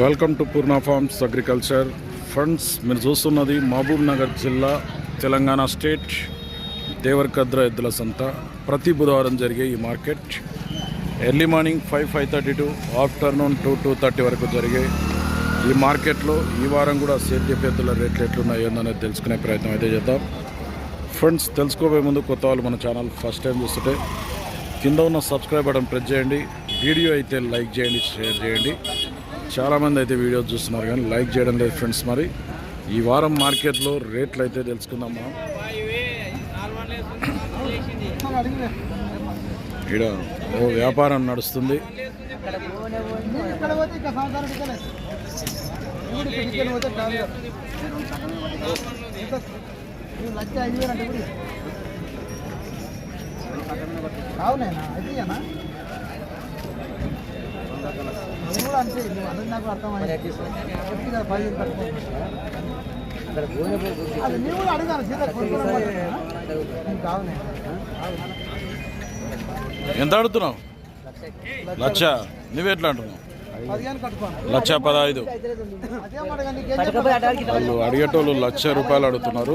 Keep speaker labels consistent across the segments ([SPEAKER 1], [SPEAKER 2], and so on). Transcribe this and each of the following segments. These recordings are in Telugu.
[SPEAKER 1] Welcome to Purna farms agriculture. Friends మీరు చూస్తున్నది మహబూబ్ నగర్ జిల్లా తెలంగాణ స్టేట్ దేవరకద్ర ఎద్దుల సంత. ప్రతి బుధవారం జరిగే ఈ market early morning five five thirty to afternoon two two thirty వరకు జరిగే ఈ మార్కెట్లో ఈ వారం కూడా సేద్య ఎద్దుల రేట్లు ఎట్లున్నాయో ఏందనేది తెలుసుకునే ప్రయత్నం అయితే చేద్దాం. ఫ్రెండ్స్ తెలుసుకోబోయే ముందు కొత్త వాళ్ళు మన ఛానల్ ఫస్ట్ టైం చూస్తుంటే కింద ఉన్న సబ్స్క్రైబ్ బటన్ ప్రెస్ చేయండి. వీడియో అయితే లైక్ చేయండి షేర్ చేయండి. చాలామంది అయితే వీడియో చూస్తున్నారు కానీ లైక్ చేయడం లేదు ఫ్రెండ్స్ మరి. ఈ వారం మార్కెట్లో రేట్లు అయితే తెలుసుకుందాం మనం. ఇక్కడ ఓ వ్యాపారం నడుస్తుంది.
[SPEAKER 2] ఇక్కడ నువ్వు నేను కూడా అంతే నువ్వు అన్నది నాకు అర్థమైంది చెప్పి కదా పది అది నేను కూడా అడిగాను సీత కొనుక్కోవడం
[SPEAKER 1] ఎంత అడుగుతున్నావు లక్ష నువ్వెట్లా అంటున్నావు లక్ష పదహైదు. వాళ్ళు అడిగేటోళ్ళు లక్ష రూపాయలు అడుగుతున్నారు.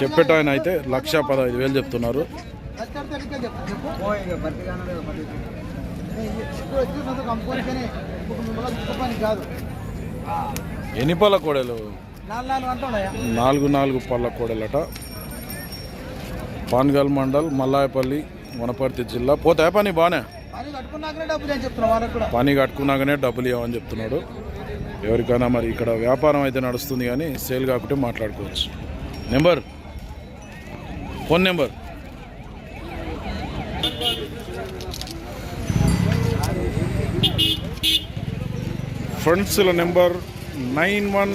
[SPEAKER 1] చెప్పేటాయన అయితే లక్ష పదహైదు వేలు చెప్తున్నారు. ఎన్ని పళ్ళ కోడలు?
[SPEAKER 2] నాలుగు నాలుగు
[SPEAKER 1] పళ్ళ కోడలట. పాన్గల్ మండల్ మల్లాయపల్లి వనపర్తి జిల్లా. పోతే పని బాగానే
[SPEAKER 2] పని కట్టుకున్నాకనే డబ్బులు
[SPEAKER 1] ఇవ్వమని చెప్తున్నాడు. ఎవరికైనా మరి ఇక్కడ వ్యాపారం అయితే నడుస్తుంది కానీ సేల్ కాకుంటే మాట్లాడుకోవచ్చు. Number? Phone number? ఫ్రెండ్స్ల number nine one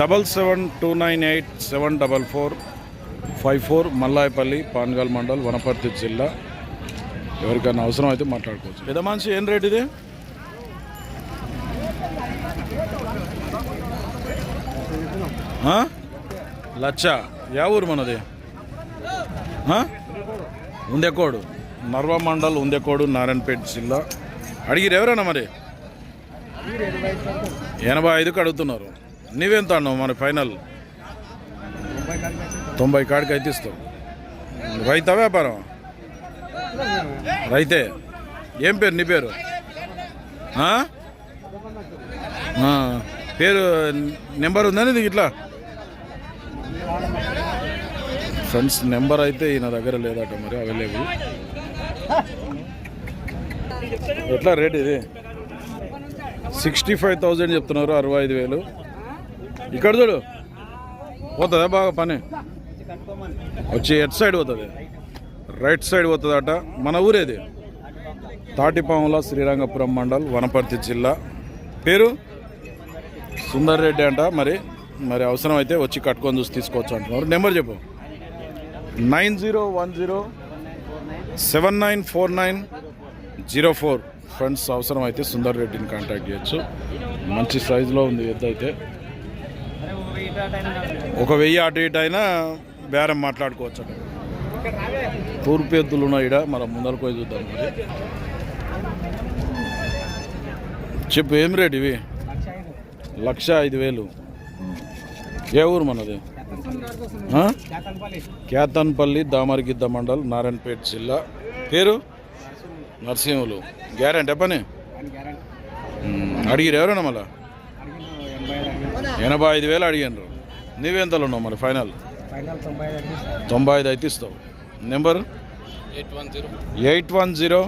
[SPEAKER 1] double seven two nine eight seven double four five four Mallayapalli Pangal mandal Wanaparthy జిల్లా. ఎవరికైనా అవసరం అయితే మాట్లాడుకోవచ్చు. పెద్ద మనిషి ఏం రేట్ ఇది? లచ్చ యా ఊరు మనది? ఉందేకోడు ఉందెకోడు. నర్వ మండల్ ఉందెకోడు నారాయణపేట జిల్లా. అడిగిరు ఎవరైనా మరి? ఎనభై ఐదుకి అడుగుతున్నారు. నీవెంత అన్నావు మరి ఫైనల్? తొంభై కాడికి అయితే ఇస్తావు. రైతా వ్యాపారం? రైతే. ఏం పేరు నీ పేరు? పేరు నెంబర్ ఉందని ఇది ఇట్లా? ఫ్రెండ్స్ నెంబర్ అయితే ఈయన దగ్గర లేదట మరి అవైలబుల్. ఎట్లా రేట్ ఇది? సిక్స్టీ ఫైవ్ థౌజండ్ చెప్తున్నారు అరవై ఐదు వేలు. ఇక్కడ చూడు పోతుందా బాగా పని? వచ్చి ఎట్ సైడ్ పోతుంది? రైట్ సైడ్ పోతుందట మన ఊరేది. తాటిపాముల శ్రీరంగపురం మండల్ వనపర్తి జిల్లా. పేరు? సుందర్ రెడ్డి అంట మరి మరి అవసరం అయితే వచ్చి కట్టుకొని చూసి తీసుకోవచ్చు అంటున్నారు. నెంబర్ చెప్పు. Nine zero one zero seven nine four nine zero four. Friends అవసరం అయితే సుందర్ రెడ్డిని కాంటాక్ట్ చేయొచ్చు. మంచి సైజులో ఉంది ఎద్దు అయితే. ఒక వెయ్యి అటు ఇటు అయినా బేరం మాట్లాడుకోవచ్చు తూర్పు ఎద్దులు ఉన్నాయి ఈడ మన ముందరకు పోయి చూద్దాం మరి. చెప్పు ఏం రేట్ ఇవి? లక్ష ఐదు వేలు. ఏ ఊరు మనది? కేతన్పల్లి దామరిగిద్ద మండల్ నారాయణపేట జిల్లా. పేరు? నరసింహులు. గ్యారెంటీ పని అడిగిరు ఎవరైనా మళ్ళా? ఎనభై ఐదు వేలు అడిగారు నీవెంతలో ఉన్నావు మరి ఫైనల్? తొంభై ఐదు అయితే ఇస్తావు number?
[SPEAKER 3] Eight one zero.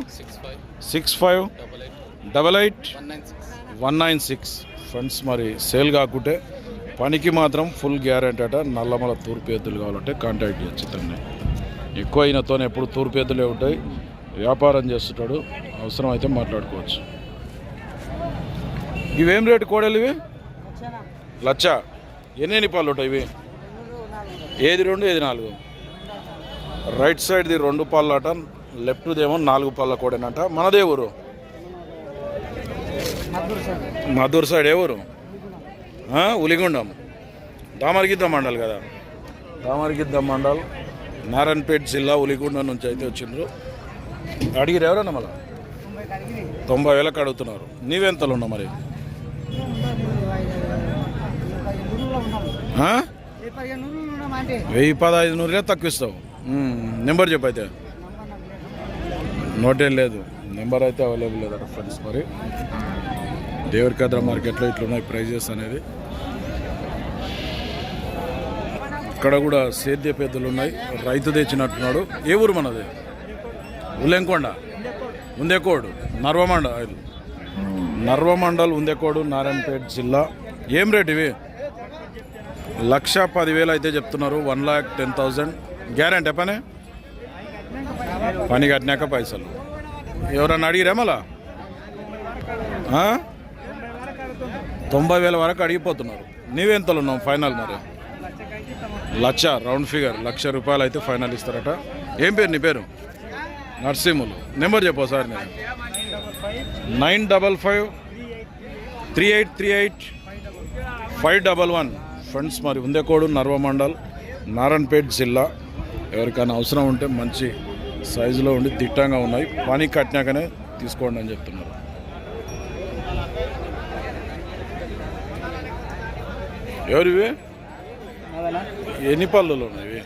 [SPEAKER 3] Six five. Double eight.
[SPEAKER 1] Double eight?
[SPEAKER 3] One nine six.
[SPEAKER 1] One nine six. Friends మరి సేల్ కాకుంటే పనికి మాత్రం ఫుల్ గ్యారెంటీ అట. నల్లమల తూర్పు ఎద్దులు కావాలంటే కాంటాక్ట్ చేయొచ్చు తన్ని. ఎక్కువ అయినతో ఎప్పుడు తూర్పు ఎద్దులే ఉంటాయి. వ్యాపారం చేస్తుంటాడు అవసరం అయితే మాట్లాడుకోవచ్చు. ఇవేం రేటు కోడలు ఇవి? లచ్చ. ఎన్ని పళ్ళు పాలు ఉంటాయి ఇవి? ఏది రెండు ఏది నాలుగు? రైట్ సైడ్ది రెండు పాలు అట లెఫ్ట్దేమో నాలుగు పళ్ళ కోడేనట. మనదే ఊరు? మధుర్ సైడ్ ఏ ఊరు ఉలిగుండం. దామరగిద్ద మండల్ కదా? దామరగిద్ద మండల్ నారాయణపేట జిల్లా ఉలిగుండం నుంచి అయితే వచ్చిండ్రు. అడిగిరు ఎవరన్నా మళ్ళా? తొంభై వేలకు అడుగుతున్నారు. నీవెంతలు ఉన్నావు మరి? వెయ్యి పదహైదు నూరులే తక్కువ ఇస్తావు నెంబర్ చెప్పు అయితే. నోటేం లేదు. నెంబర్ అయితే అవైలబుల్ లేదట ఫ్రెండ్స్ మరి. దేవరికద్ర మార్కెట్లో ఇట్లున్నాయి ప్రైజెస్ అనేది. ఇక్కడ కూడా సేద్య పెద్దలు ఉన్నాయి. రైతు తెచ్చినట్టున్నాడు. ఏ ఊరు మనది? ఉల్లెంకొండ ఉందేకోడు నర్వమండ నర్వమండల్ ఉందేకోడు నారాయణపేట జిల్లా. ఏం రేట్ ఇవి? లక్ష పదివేలు అయితే చెప్తున్నారు. One lakh ten thousand. Guarantee పని? పని కట్టినాక పైసలు. ఎవరన్నా అడిగిరా మళ్ళా? తొంభై వేల వరకు అడిగిపోతున్నారు. నీవెంతలు ఉన్నావు ఫైనల్ మరి? లక్ష రౌండ్ ఫిగర్. లక్ష రూపాయలు అయితే ఫైనల్ ఇస్తారట. ఏం పేరు నీ పేరు? నర్సింహులు. నెంబర్ చెప్పు సార్ నేను. Nine double five three eight three eight five double one. Friends మరి ఉందేకోడు నర్వమండల్ నారాయణపేట్ జిల్లా. ఎవరికైనా అవసరం ఉంటే మంచి సైజులో ఉండి దిట్టంగా ఉన్నాయి. పని కట్టినాకనే తీసుకోండి అని చెప్తున్నారు. ఎవరివి? ఎన్ని పళ్ళులు ఉన్నాయి? ఇవి?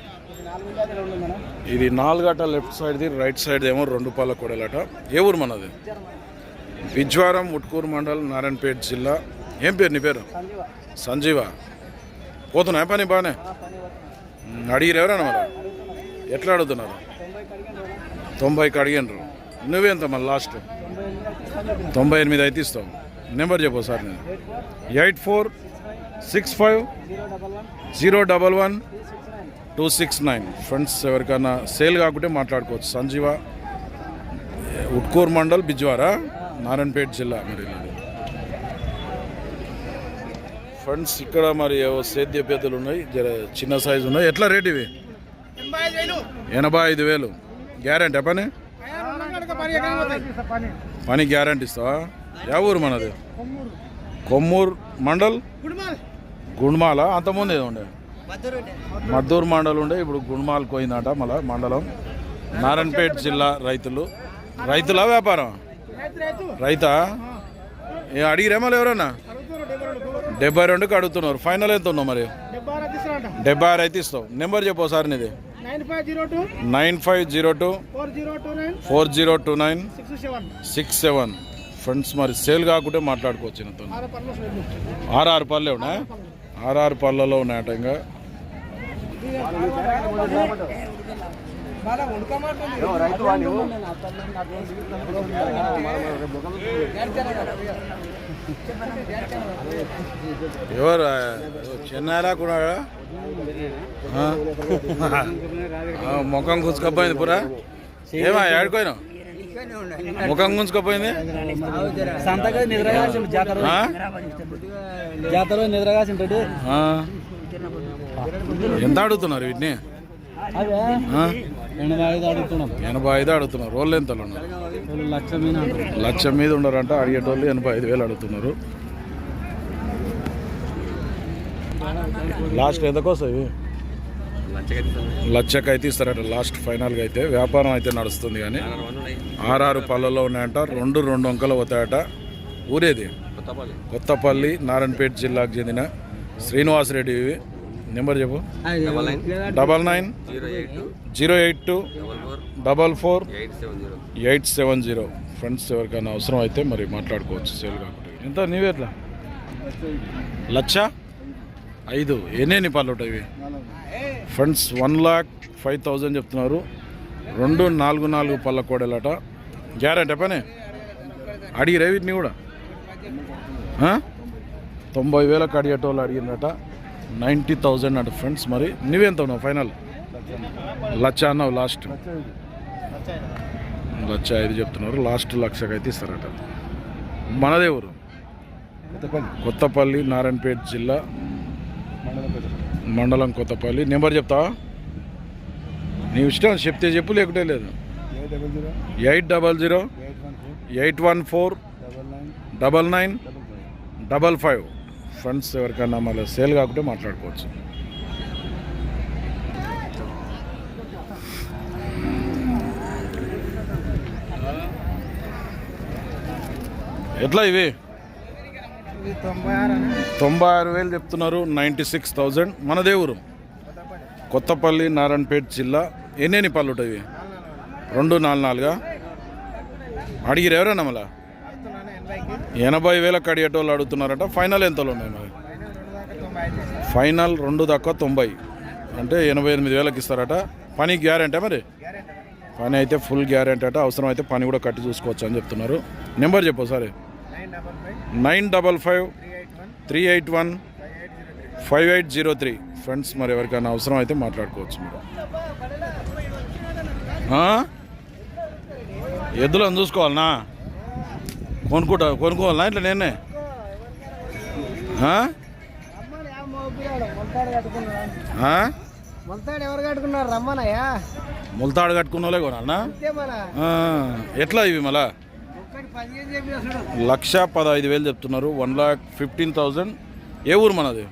[SPEAKER 1] ఇది నాలుగట లెఫ్ట్ సైడ్ది రైట్ సైడ్ ఏమో రెండు పాల కొడలట. ఏ ఊరు మనది? బిజ్వారం ఉట్కూరు మండల్ నారాయణపేట జిల్లా. ఏం పేరు నీ పేరు? సంజీవ. పోతున్నా పని బాగానే? అడిగిరు ఎవరన్నా మరి? ఎట్లా అడుగుతున్నారు? తొంభైకి అడిగినరు నువ్వేంత మరి లాస్ట్? తొంభై ఎనిమిది అయితే ఇస్తావు నెంబర్ చెప్పు సార్ నేను. Eight four six five zero double one two six nine. Friends ఎవరికైనా సేల్ కాకుంటే మాట్లాడుకోవచ్చు. సంజీవ ఉట్కూరు మండల్ బిజ్వారా నారాయణపేట జిల్లా మరి. ఫ్రెండ్స్ ఇక్కడ మరి ఏవో సేద్య పేదలు ఉన్నాయి. జర చిన్న సైజు ఉన్నాయి. ఎట్లా రేట్ ఇవి? ఎనభై ఐదు వేలు. గ్యారంటీ పని? పని గ్యారంటీ ఇస్తావా? యా ఊరు మనది కొమ్మూరు. మండల్? గుండ్మాల? అంతకుముందు ఏదో ఉండే. మద్దూరు మండలం ఉండే ఇప్పుడు గుణమాల్ పోయిందట మళ్ళీ మండలం. నారాయణపేట జిల్లా రైతులు. రైతులా వ్యాపారం? రైతా? ఏ అడిగిరేమో ఎవరన్నా? డెబ్బై రెండుకి అడుగుతున్నారు. ఫైనల్ ఎంత ఉన్నావు మరి? డెబ్బై ఆరు అయితే ఇస్తావు. నెంబర్ చెప్పు సార్ నీది.
[SPEAKER 2] Nine five zero two four zero two nine six seven.
[SPEAKER 1] Friends మరి సేల్ కాకుంటే మాట్లాడుకోవచ్చు ఆర్ఆర్ పల్లె ఉన్నా ఆర్ఆర్ పల్లెలో ఉన్నాయట ఇంకా. ఎవరు చెన్నారా కూడా ముఖం గుంజుకపోయింది పురా. ఏమా ఏడుకోయినా ముఖం గుంజుకపోయింది
[SPEAKER 2] సంతగా నిద్రగాసిండు జాతర? జాతర నిద్రగాసింటాడు
[SPEAKER 1] ఆ. ఎంత అడుగుతున్నారు వీటిని?
[SPEAKER 2] ఎనభై ఐదు
[SPEAKER 1] అడుగుతున్నారు. రోజులు ఎంతలు ఉన్నారు?
[SPEAKER 2] లక్ష మీద
[SPEAKER 1] ఉండరంట. అడిగేటోళ్ళు ఎనభై ఐదు వేలు అడుగుతున్నారు. లాస్ట్ ఎంతకోసం ఇవి లక్షకి అయితే ఇస్తారట. లాస్ట్ ఫైనల్గా అయితే. వ్యాపారం అయితే నడుస్తుంది కానీ ఆరారు పళ్ళలో ఉన్నాయంట. రెండు రెండు అంకలు పోతాయట. ఊరేది? కొత్తపల్లి నారాయణపేట జిల్లాకు చెందిన శ్రీనివాసరెడ్డి ఇవి. నెంబర్ చెప్పు. Double nine zero eight two double four eight seven zero friends ఎవరికైనా అవసరం అయితే మరి మాట్లాడుకోవచ్చు. సేల్ కాకుండా. ఎంత? నీవే ఎట్లా? లక్ష? ఐదు. ఎన్ని పళ్ళు ఉంటాయి ఇవి? Friends one lakh five thousand చెప్తున్నారు. రెండు నాలుగు నాలుగు పళ్ళ కోడలట. గ్యారెంటీ పని? అడిగిరే వీటిని కూడా? తొంభై వేలకు అడిగేటోళ్ళు అడిగినట నైంటీ థౌజండ్ అంట ఫ్రెండ్స్. మరి నువ్వెంత ఉన్నావు ఫైనల్? లక్ష అన్నావు లాస్ట్. లక్ష ఐదు చెప్తున్నారు. లాస్ట్ లక్షకి అయితే ఇస్తారట. మనదే ఊరు? కొత్తపల్లి. నారాయణపేట జిల్లా. మండలం కొత్తపల్లి. నెంబర్ చెప్తావా నీ ఇష్టం చెప్తే చెప్పు లేకుంటే లేదు. Eight double zero eight one four double nine double five. Friends ఎవరికైనా మళ్ళీ సేల్ కాకుంటే మాట్లాడుకోవచ్చు. ఎట్లా ఇవి?
[SPEAKER 2] తొంభై ఆరు
[SPEAKER 1] వేలు చెప్తున్నారు నైంటీ సిక్స్ థౌజండ్. మన దేవురు కొత్తపల్లి నారాయణపేట జిల్లా. ఎన్ని పళ్ళు ఉంటాయి రెండు నాలుగు నాలుగా? అడిగిరు ఎవరన్నా మళ్ళీ? ఎనభై వేలకు అడిగేటోళ్ళు అడుగుతున్నారట ఫైనల్ ఎంతలో ఉన్నాయి మరి?
[SPEAKER 2] ఫైనల్ రెండు దాకా తొంభై.
[SPEAKER 1] అంటే ఎనభై ఎనిమిది వేలకు ఇస్తారట. పని గ్యారెంటీ మరి? పని అయితే ఫుల్ గ్యారెంటీ అట. అవసరం అయితే పని కూడా కట్టి చూసుకోవచ్చు అని చెప్తున్నారు. నెంబర్ చెప్పు సరే
[SPEAKER 2] nine double five three eight one five eight zero three
[SPEAKER 1] friends మరి ఎవరికైనా అవసరం అయితే మాట్లాడుకోవచ్చు మీరు. ఎద్దులను చూసుకోవాలనా? కొనుక్కుంటా కొనుక్కోవాలా? ఇట్లా నేనే.
[SPEAKER 2] ఎవరు కట్టుకున్నారు రమ్మనయ్యా
[SPEAKER 1] ముల్తాడు కట్టుకున్న వాళ్ళే కొనాలనా ఎట్లా ఇవి మళ్ళా? లక్ష పదహైదు వేలు చెప్తున్నారు. One lakh fifteen thousand. ఏ ఊరు మనది?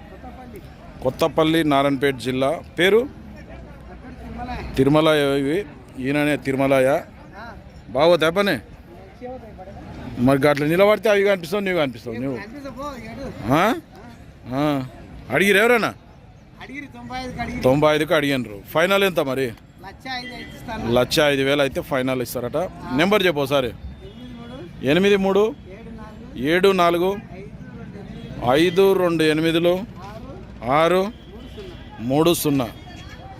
[SPEAKER 1] కొత్తపల్లి నారాయణపేట జిల్లా. పేరు? తిరుమల ఇవి. ఈయననే తిరుమలయ బాగోతా పని మరి అట్లా నిలబడితే అవి కనిపిస్తావు నువ్వు కనిపిస్తావు నువ్వు. అడిగిరు ఎవరైనా
[SPEAKER 2] తొంభై ఐదుకి
[SPEAKER 1] అడిగినారు ఫైనల్ ఎంత మరి?
[SPEAKER 2] లక్ష ఐదు
[SPEAKER 1] వేలు అయితే ఫైనల్ ఇస్తారట. నెంబర్ చెప్పు ఒకసారి.
[SPEAKER 2] ఎనిమిది మూడు ఏడు నాలుగు ఐదు రెండు
[SPEAKER 1] ఎనిమిదిలు
[SPEAKER 2] ఆరు
[SPEAKER 1] మూడు సున్నా.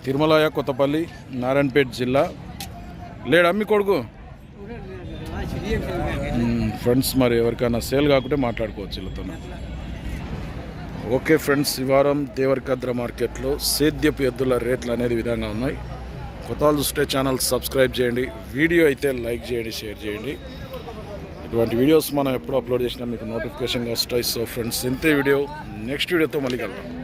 [SPEAKER 1] తిరుమలయ కొత్తపల్లి నారాయణపేట జిల్లా. లేడా మీ కొడుకు? Hmm, ఫ్రెండ్స్ మరి ఎవరికైనా సేల్ కాకుంటే మాట్లాడుకోవచ్చు వీళ్ళతో. ఓకే ఫ్రెండ్స్ ఈ వారం దేవరకద్ర మార్కెట్లో సేద్యపు ఎద్దుల రేట్లు అనేది విధంగా ఉన్నాయి. కొత్త చూస్తే ఛానల్ సబ్స్క్రైబ్ చేయండి వీడియో అయితే లైక్ చేయండి షేర్ చేయండి. ఇటువంటి వీడియోస్ మనం ఎప్పుడు అప్లోడ్ చేసినా మీకు నోటిఫికేషన్గా వస్తాయి. సో ఫ్రెండ్స్ ఇంతే వీడియో. నెక్స్ట్ వీడియోతో మళ్ళీ కలుద్దాం.